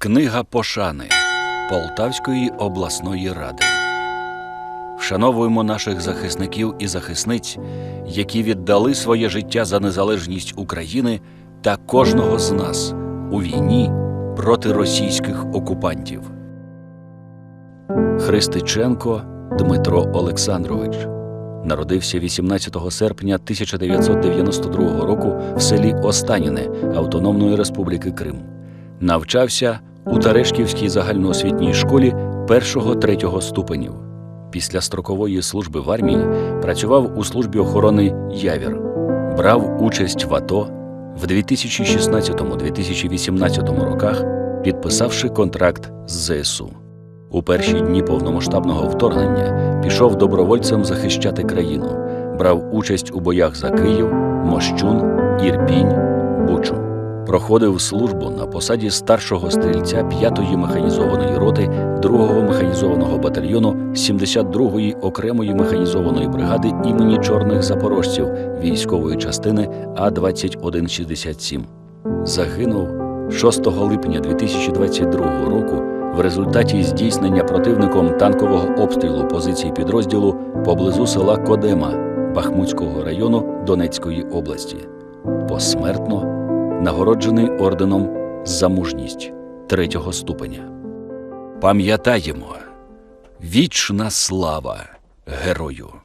Книга пошани Полтавської обласної ради. Вшановуємо наших захисників і захисниць, які віддали своє життя за незалежність України та кожного з нас у війні проти російських окупантів. Христиченко Дмитро Олександрович народився 18 серпня 1992 року в селі Останіне Автономної Республіки Крим. Навчався у Терешківській загальноосвітній школі першого-третього ступенів. Після строкової служби в армії працював у службі охорони Явір, брав участь в АТО в 2016-2018 роках, підписавши контракт з ЗСУ. У перші дні повномасштабного вторгнення пішов добровольцем захищати країну, брав участь у боях за Київ, Мощун, Ірпінь, Бучу. Проходив службу на посаді старшого стрільця 5-ї механізованої роти 2-го механізованого батальйону 72-ї окремої механізованої бригади імені Чорних Запорожців військової частини А-2167. Загинув 6 липня 2022 року в результаті здійснення противником танкового обстрілу позицій підрозділу поблизу села Кодема Бахмутського району Донецької області. Посмертно нагороджений орденом за мужність третього ступеня. Пам'ятаємо вічна слава герою!